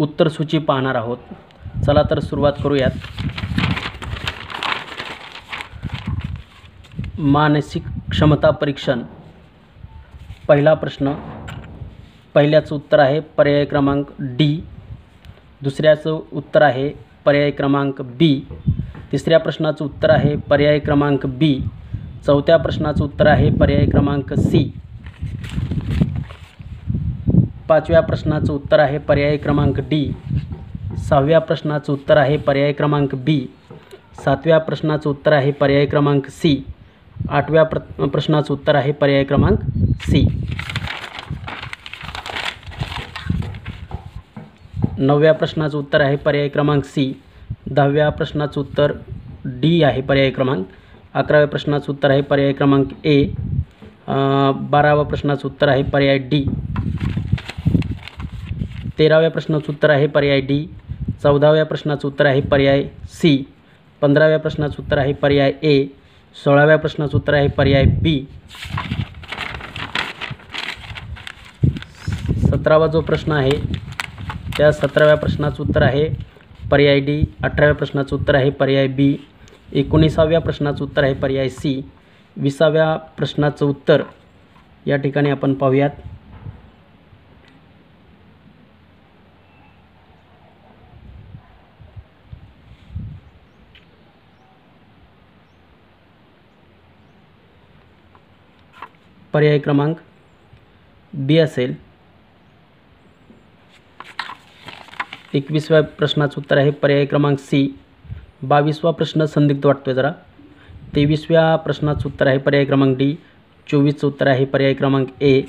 उत्तरसूची पाहणार आहोत. चला तर सुरुवात करूयात. मानसिक क्षमता परीक्षण. पहिला प्रश्न. पहिल्याचं उत्तर आहे पर्याय क्रमांक डी. दुसऱ्याचं उत्तर आहे पर्याय क्रमांक बी. तिसऱ्या प्रश्नाचं उत्तर आहे पर्याय क्रमांक बी. चौथ्या प्रश्नाचं उत्तर आहे पर्याय क्रमांक सी. पाचव्या प्रश्नाचं उत्तर आहे पर्याय क्रमांक डी. सहाव्या प्रश्नाचं उत्तर आहे पर्याय क्रमांक बी. सातव्या प्रश्नाचं उत्तर आहे पर्याय क्रमांक सी. आठव्या प्र प्रश्नाचं उत्तर आहे पर्याय क्रमांक सी. नवव्या प्रश्नाचं उत्तर आहे पर्याय क्रमांक सी. दहाव्या प्रश्नाचं उत्तर डी आहे पर्याय क्रमांक. अकराव्या प्रश्नाचं उत्तर आहे पर्याय क्रमांक ए. बाराव्या प्रश्नाचं उत्तर आहे पर्याय डी. तेराव्या प्रश्नाचं उत्तर आहे पर्याय डी. चौदाव्या प्रश्नाचं उत्तर आहे पर्याय सी. पंधराव्या प्रश्नाचं उत्तर आहे पर्याय ए. सोळाव्या प्रश्नाचं उत्तर आहे पर्याय बी. सतरावा जो प्रश्न आहे त्या सतराव्या प्रश्नाचं उत्तर आहे पर्याय डी. अठराव्या प्रश्नाचं उत्तर आहे पर्याय बी. एकोणीसाव्या प्रश्नाचं उत्तर आहे पर्याय सी. विसाव्या प्रश्नाचं उत्तर या ठिकाणी आपण पाहूयात. पर्याय क्रमांक बी असेल. एकवीसव्या प्रश्नाचं उत्तर आहे पर्याय क्रमांक सी. बावीसवा प्रश्न संदिग्ध वाटतो आहे जरा. तेवीसव्या प्रश्नाचं उत्तर आहे पर्याय क्रमांक डी. चोवीसचं उत्तर आहे पर्याय क्रमांक ए.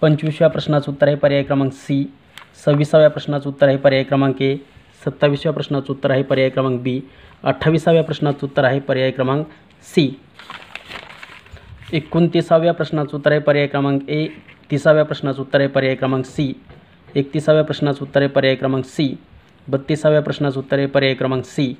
पंचवीसव्या प्रश्नाचं उत्तर आहे पर्याय क्रमांक सी. सव्वीसाव्या प्रश्नाचं उत्तर आहे पर्याय क्रमांक ए. सत्तावीसव्या प्रश्नाचं उत्तर आहे पर्याय क्रमांक बी. अठ्ठावीसाव्या प्रश्नाचं उत्तर आहे पर्याय क्रमांक सी. एकोणतीसाव्या प्रश्नाचं उत्तर आहे पर्याय क्रमांक ए. तिसाव्या प्रश्नाचं उत्तर आहे पर्याय क्रमांक सी. एकतीसाव्या प्रश्नाचं उत्तर आहे पर्याय क्रमांक सी. बत्तीसाव्या प्रश्नाचं उत्तर आहे पर्याय क्रमांक सी.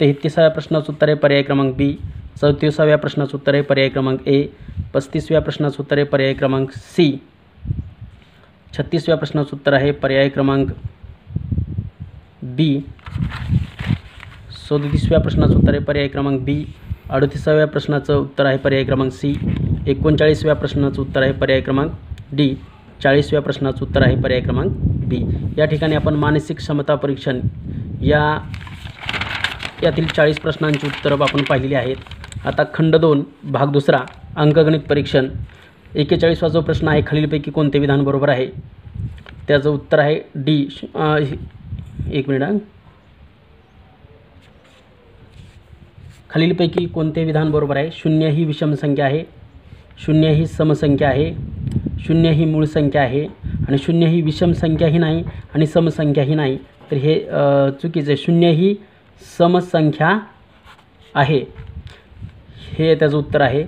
तेहतीसाव्या प्रश्नाचं उत्तर आहे पर्याय क्रमांक बी. चौतीसाव्या प्रश्नाचं उत्तर आहे पर्याय क्रमांक ए. पस्तीसव्या प्रश्नाचं उत्तर आहे पर्याय क्रमांक सी. छत्तीसव्या प्रश्नाचं उत्तर आहे. पर्याय क्रमांक बी. सदतीसव्या प्रश्नाचं उत्तर आहे. पर्याय क्रमांक बी. अडतीसाव्या प्रश्नाचं उत्तर आहे. पर्याय क्रमांक सी. एकोणचाळीसव्या प्रश्नाचं उत्तर आहे. पर्याय क्रमांक डी. चाळीसव्या प्रश्नाचं उत्तर आहे. पर्याय क्रमांक बी. या ठिकाणी आपण मानसिक क्षमता परीक्षण या यातील चाळीस प्रश्नांची उत्तरं आपण पाहिलेली आहेत. आता खंड दोन भाग दुसरा अंकगणित परीक्षण. एक्केचाळीसवा जो प्रश्न आहे खालीलपैकी कोणते विधान बरोबर आहे? त्याचं उत्तर आहे डी एक मिनिट खालीलपैकी कोणते विधान बरोबर आहे? शून्य ही विषम संख्या आहे शून्य ही समसंख्या आहे शून्य ही मूळ संख्या आहे आणि शून्य ही विषम संख्याही नाही आणि समसंख्याही नाही. तर हे चुकीचं आहे. शून्य ही समसंख्या आहे. हे त्याचं उत्तर आहे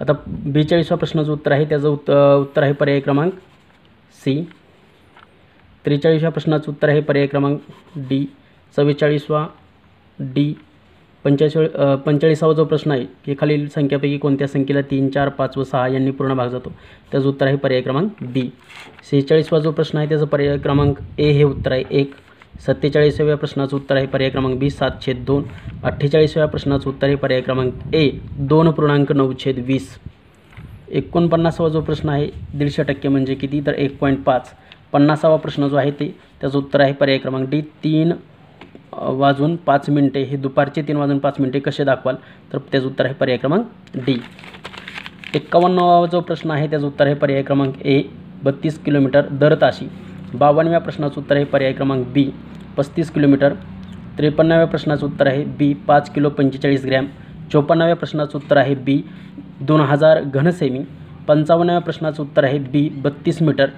आता बेचाळीसवा प्रश्नाचं उत्तर आहे. त्याचं उत्त उत्तर आहे पर्याय क्रमांक सी. त्रेचाळीसव्या प्रश्नाचं उत्तर आहे पर्याय क्रमांक डी. चव्वेचाळीसवा डी. पंचेचाळी पंचेचाळीसावा जो प्रश्न आहे की खालील संख्यापैकी कोणत्या संख्येला तीन चार पाच व सहा यांनी पूर्ण भाग जातो त्याचं उत्तर आहे पर्याय क्रमांक डी. सेहेचाळीसवा जो प्रश्न आहे त्याचं पर्याय क्रमांक ए हे उत्तर आहे. एक सत्तेचाळीसाव्या प्रश्नाचं उत्तर आहे पर्याय क्रमांक बी सात छेद दोन. अठ्ठेचाळीसाव्या प्रश्नाचं उत्तर आहे पर्याय क्रमांक ए दोन पूर्णांक नऊ छेद वीस. एकोणपन्नासावा जो प्रश्न आहे दीडशे टक्के म्हणजे किती? तर एक पॉईंट पाच. पन्नासावा प्रश्न जो आहे ते त्याचं उत्तर आहे पर्याय क्रमांक डी तीन वाजून पाच मिनटे. हे दुपारचे तीन वाजून पाच मिनटे कसे दाखवाल? तर त्याचं उत्तर आहे पर्याय क्रमांक डी. एक्कावन्नावा जो प्रश्न आहे त्याचं उत्तर आहे पर्याय क्रमांक ए बत्तीस किलोमीटर दर ताशी. बावन्नव्या प्रश्नाचं उत्तर आहे पर्याय क्रमांक बी. पस्तीस किलोमीटर. त्रेपन्नाव्या प्रश्नाचं उत्तर आहे बी पाच किलो पंचेचाळीस ग्रॅम. चोपन्नाव्या प्रश्नाचं उत्तर आहे बी दोन हजार घनसेमी. पंचावन्नाव्या प्रश्नाचं उत्तर आहे बी बत्तीस मीटर.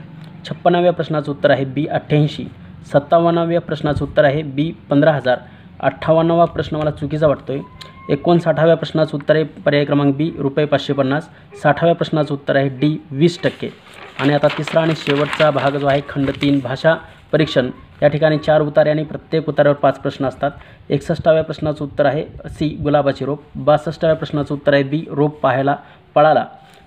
छप्पन्नाव्या प्रश्नाचं उत्तर आहे बी अठ्ठ्याऐंशी. सत्तावन्नाव्या प्रश्नाचं उत्तर आहे बी पंधरा हजार. अठ्ठावन्नावा प्रश्न मला चुकीचा वाटतो आहे एकोणसाठाव्या प्रश्नाचं उत्तर आहे पर्याय क्रमांक बी रुपये पाचशे पन्नास. साठाव्या प्रश्नाचं उत्तर आहे डी वीस टक्के. आणि आता तिसरा आणि शेवटचा भाग जो आहे खंड तीन भाषा परीक्षण. या ठिकाणी चार उतारे आणि प्रत्येक उतार्यावर पाच प्रश्न असतात. एकसष्टाव्या प्रश्नाचं उत्तर आहे सी गुलाबाची रोप. बासष्टाव्या प्रश्नाचं उत्तर आहे बी रोप पाहायला पळाला.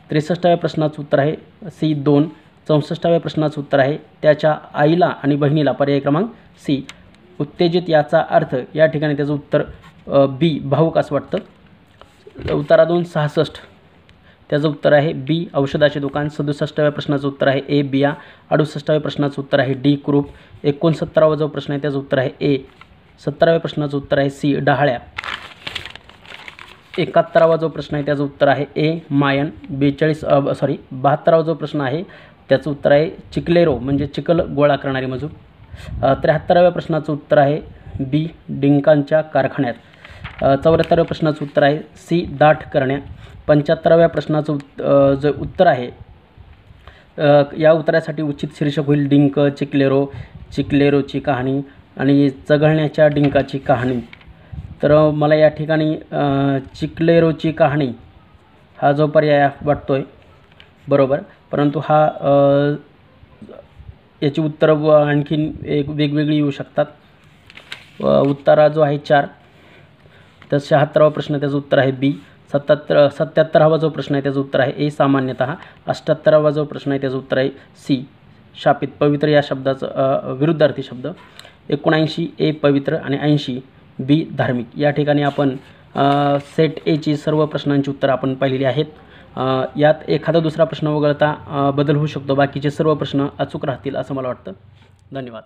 त्रेसष्टाव्या प्रश्नाचं उत्तर आहे सी दोन. चौसष्टाव्या प्रश्नाचं उत्तर आहे त्याच्या आईला आणि बहिणीला. पर्याय क्रमांक सी. उत्तेजित याचा अर्थ या ठिकाणी त्याचं उत्तर बी भाऊक असं वाटतं. उतारा दोन सहासष्ट. त्याचं उत्तर आहे बी. औषधाचे दुकान सदुसष्टाव्या प्रश्नाचं उत्तर आहे ए. बिया. अडुसष्टाव्या प्रश्नाचं उत्तर आहे डी. क्रूप. एकोणसत्तरावा जो प्रश्न आहे त्याचं उत्तर आहे ए. सत्तराव्या प्रश्नाचं उत्तर आहे सी. डहाळ्या. एकाहत्तरावा जो प्रश्न आहे त्याचं उत्तर आहे ए. मायन. बेचाळीस सॉरी बहात्तरावा जो प्रश्न आहे त्याचं उत्तर आहे चिकलेरो म्हणजे चिकल गोळा करणारी मजूर. त्र्याहत्तराव्या प्रश्नाचं उत्तर आहे बी. डिंकांच्या कारखान्यात. चौऱ्याहत्तराव्या प्रश्नाचं उत्तर आहे सी. दाट करण्या. पंच्याहत्तराव्या प्रश्नाचं उत जे उत्तर आहे या उत्तरासाठी उचित शीर्षक होईल डिंक चिकलेरो चिकलेरोची कहाणी आणि चघळण्याच्या डिंकाची कहाणी. तर मला या ठिकाणी चिकलेरोची कहाणी हा जो पर्याय वाटतो आहे बरोबर. परंतु हा याची उत्तरं व आणखीन एक वेगवेगळी येऊ शकतात. उत्तरा जो आहे चार. तर शहात्तरावा प्रश्न त्याचं उत्तर आहे बी. सत्याहत्तर सत्याहत्तरावा जो प्रश्न आहे त्याचं उत्तर आहे ए सामान्यतः. अष्ट्याहत्तरावा जो प्रश्न आहे त्याचं उत्तर आहे सी. शापित पवित्र या शब्दाचं विरुद्धार्थी शब्द. एकोणऐंशी ए पवित्र आणि ऐंशी बी धार्मिक. या ठिकाणी आपण सेट एची सर्व प्रश्नांची उत्तरं आपण पाहिलेली आहेत. यात एखादा दुसरा प्रश्न वगळता बदल होऊ शकतो. बाकीचे सर्व प्रश्न अचूक राहतील असं मला वाटतं. धन्यवाद.